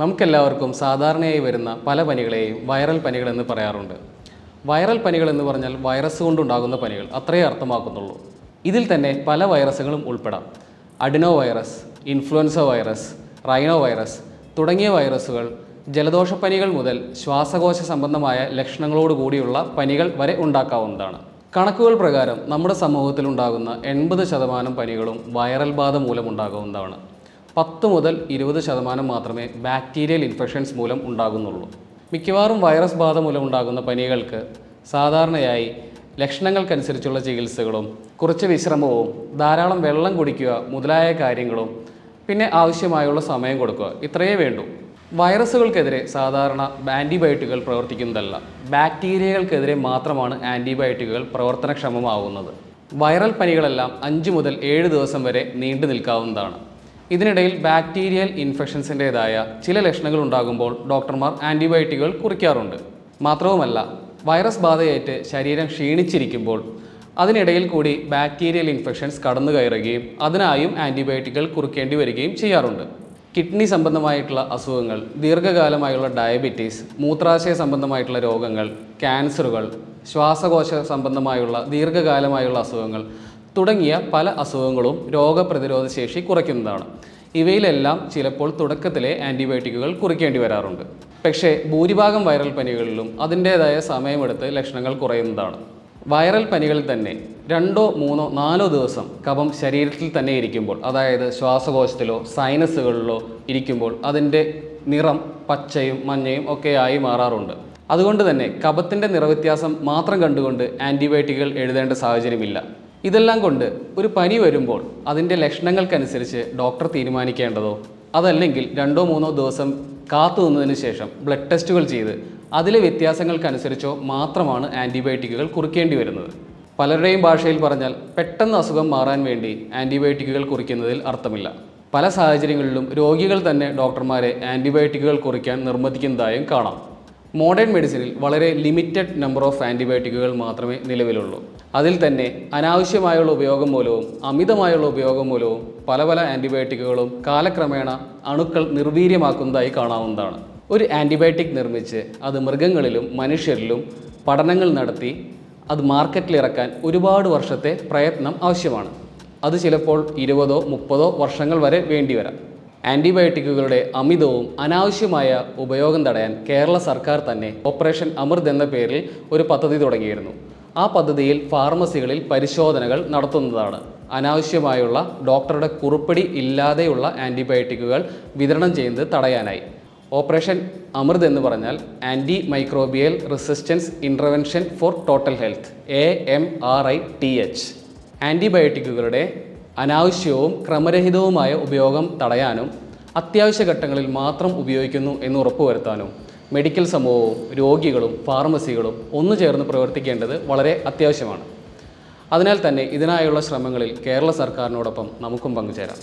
നമുക്കെല്ലാവർക്കും സാധാരണയായി വരുന്ന പല പനികളെയും വൈറൽ പനികൾ എന്ന് പറയാറുണ്ട്. വൈറൽ പനികൾ എന്ന് പറഞ്ഞാൽ വൈറസ് കൊണ്ടുണ്ടാകുന്ന പനികൾ അത്രയേ അർത്ഥമാക്കുന്നുള്ളൂ. ഇതിൽ തന്നെ പല വൈറസുകളും ഉൾപ്പെടാം. Adenovirus influenza virus rhinovirus തുടങ്ങിയ വൈറസുകൾ ജലദോഷപ്പനികൾ മുതൽ ശ്വാസകോശ സംബന്ധമായ ലക്ഷണങ്ങളോട് കൂടിയുള്ള പനികൾ വരെ ഉണ്ടാക്കാവുന്നതാണ്. കണക്കുകൾ പ്രകാരം നമ്മുടെ സമൂഹത്തിൽ ഉണ്ടാകുന്ന എൺപത് ശതമാനം പനികളും വൈറൽ ബാധ മൂലമുണ്ടാകാവുന്നതാണ് പത്ത് മുതൽ ഇരുപത് ശതമാനം മാത്രമേ ബാക്ടീരിയൽ ഇൻഫെക്ഷൻസ് മൂലം ഉണ്ടാകുന്നുള്ളൂ. മിക്കവാറും വൈറസ് ബാധ മൂലം ഉണ്ടാകുന്ന പനികൾക്ക് സാധാരണയായി ലക്ഷണങ്ങൾക്കനുസരിച്ചുള്ള ചികിത്സകളും കുറച്ച് വിശ്രമവും ധാരാളം വെള്ളം കുടിക്കുക മുതലായ കാര്യങ്ങളും പിന്നെ ആവശ്യമായുള്ള സമയം കൊടുക്കുക ഇത്രയേ വേണ്ടൂ. വൈറസുകൾക്കെതിരെ സാധാരണ ആന്റിബയോട്ടിക്കുകൾ പ്രവർത്തിക്കുന്നതല്ല. ബാക്ടീരിയകൾക്കെതിരെ മാത്രമാണ് ആന്റിബയോട്ടിക്കുകൾ പ്രവർത്തനക്ഷമമാവുന്നത്. വൈറൽ പനികളെല്ലാം അഞ്ച് മുതൽ ഏഴ് ദിവസം വരെ നീണ്ടു നിൽക്കാവുന്നതാണ് ഇതിനിടയിൽ ബാക്ടീരിയൽ ഇൻഫെക്ഷൻസിന്റേതായ ചില ലക്ഷണങ്ങൾ ഉണ്ടാകുമ്പോൾ ഡോക്ടർമാർ ആന്റിബയോട്ടിക്കുകൾ കുറിക്കാറുണ്ട്. മാത്രവുമല്ല വൈറസ് ബാധയേറ്റ് ശരീരം ക്ഷീണിച്ചിരിക്കുമ്പോൾ അതിനിടയിൽ കൂടി ബാക്ടീരിയൽ ഇൻഫെക്ഷൻസ് കടന്നു കയറുകയും അതിനായും ആന്റിബയോട്ടിക്കുകൾ കുറിക്കേണ്ടി വരികയും ചെയ്യാറുണ്ട്. കിഡ്നി സംബന്ധമായിട്ടുള്ള അസുഖങ്ങൾ ദീർഘകാലമായുള്ള ഡയബറ്റീസ് മൂത്രാശയ സംബന്ധമായിട്ടുള്ള രോഗങ്ങൾ ക്യാൻസറുകൾ ശ്വാസകോശ സംബന്ധമായുള്ള ദീർഘകാലമായുള്ള അസുഖങ്ങൾ തുടങ്ങിയ പല അസുഖങ്ങളും രോഗപ്രതിരോധ ശേഷി കുറയ്ക്കുന്നതാണ്. ഇവയിലെല്ലാം ചിലപ്പോൾ തുടക്കത്തിലെ ആന്റിബയോട്ടിക്കുകൾ കുറിക്കേണ്ടി വരാറുണ്ട്. പക്ഷേ ഭൂരിഭാഗം വൈറൽ പനികളിലും അതിന്റേതായ സമയമെടുത്ത് ലക്ഷണങ്ങൾ കുറയുന്നതാണ്. വൈറൽ പനികളിൽ തന്നെ രണ്ടോ മൂന്നോ നാലോ ദിവസം കഫം ശരീരത്തിൽ തന്നെ ഇരിക്കുമ്പോൾ അതായത് ശ്വാസകോശത്തിലോ സൈനസുകളിലോ ഇരിക്കുമ്പോൾ അതിന്റെ നിറം പച്ചയും മഞ്ഞയും ഒക്കെ ആയി മാറാറുണ്ട്. അതുകൊണ്ട് തന്നെ കഫത്തിന്റെ നിറവ്യത്യാസം മാത്രം കണ്ടുകൊണ്ട് ആന്റിബയോട്ടിക്കുകൾ എഴുതേണ്ട സാഹചര്യമില്ല. ഇതെല്ലാം കൊണ്ട് ഒരു പനി വരുമ്പോൾ അതിന്റെ ലക്ഷണങ്ങൾക്കനുസരിച്ച് ഡോക്ടർ തീരുമാനിക്കേണ്ടതോ? അതല്ലെങ്കിൽ രണ്ടോ മൂന്നോ ദിവസം കാത്തു നിന്നതിന് ശേഷം ബ്ലഡ് ടെസ്റ്റുകൾ ചെയ്ത് അതിലെ വ്യത്യാസങ്ങൾക്കനുസരിച്ചോ മാത്രമാണ് ആന്റിബയോട്ടിക്കുകൾ കുറിക്കേണ്ടി വരുന്നത്. പലരുടെയും ഭാഷയിൽ പറഞ്ഞാൽ പെട്ടെന്ന് അസുഖം മാറാൻ വേണ്ടി ആന്റിബയോട്ടിക്കുകൾ കുറിക്കുന്നതിൽ അർത്ഥമില്ല. പല സാഹചര്യങ്ങളിലും രോഗികൾ തന്നെ ഡോക്ടർമാരെ ആന്റിബയോട്ടിക്കുകൾ കുറിക്കാൻ നിർബന്ധിക്കുന്നതായും കാണാം. മോഡേൺ മെഡിസിനിൽ വളരെ ലിമിറ്റഡ് നമ്പർ ഓഫ് ആന്റിബയോട്ടിക്കുകൾ മാത്രമേ നിലവിലുള്ളൂ. അതിൽ തന്നെ അനാവശ്യമായുള്ള ഉപയോഗം മൂലവും അമിതമായുള്ള ഉപയോഗം മൂലവും പല പല ആന്റിബയോട്ടിക്കുകളും കാലക്രമേണ അണുക്കൾ നിർവീര്യമാക്കുന്നതായി കാണാവുന്നതാണ്. ഒരു ആന്റിബയോട്ടിക് നിർമ്മിച്ച് അത് മൃഗങ്ങളിലും മനുഷ്യരിലും പഠനങ്ങൾ നടത്തി അത് മാർക്കറ്റിൽ ഇറക്കാൻ ഒരുപാട് വർഷത്തെ പ്രയത്നം ആവശ്യമാണ്. അത് ചിലപ്പോൾ ഇരുപതോ മുപ്പതോ വർഷങ്ങൾ വരെ വേണ്ടിവരാം. ആന്റിബയോട്ടിക്കുകളുടെ അമിതവും അനാവശ്യമായ ഉപയോഗം തടയാൻ കേരള സർക്കാർ തന്നെ ഓപ്പറേഷൻ അമൃത് എന്ന പേരിൽ ഒരു പദ്ധതി തുടങ്ങിയിരുന്നു. ആ പദ്ധതിയിൽ ഫാർമസികളിൽ പരിശോധനകൾ നടത്തുന്നതാണ്. അനാവശ്യമായുള്ള ഡോക്ടറുടെ കുറിപ്പടി ഇല്ലാതെയുള്ള ആന്റിബയോട്ടിക്കുകൾ വിതരണം ചെയ്യുന്നത് തടയാനായി. ഓപ്പറേഷൻ അമൃത് എന്ന് പറഞ്ഞാൽ anti microbial resistance intervention for total health A M R I T H. ആന്റിബയോട്ടിക്കുകളുടെ അനാവശ്യവും ക്രമരഹിതവുമായ ഉപയോഗം തടയാനും അത്യാവശ്യ ഘട്ടങ്ങളിൽ മാത്രം ഉപയോഗിക്കുന്നു എന്ന് ഉറപ്പുവരുത്താനും മെഡിക്കൽ സമൂഹവും രോഗികളും ഫാർമസികളും ഒന്നു ചേർന്ന് പ്രവർത്തിക്കേണ്ടത് വളരെ അത്യാവശ്യമാണ്. അതിനാൽ തന്നെ ഇതിനായുള്ള ശ്രമങ്ങളിൽ കേരള സർക്കാരിനോടൊപ്പം നമുക്കും പങ്കുചേരാം.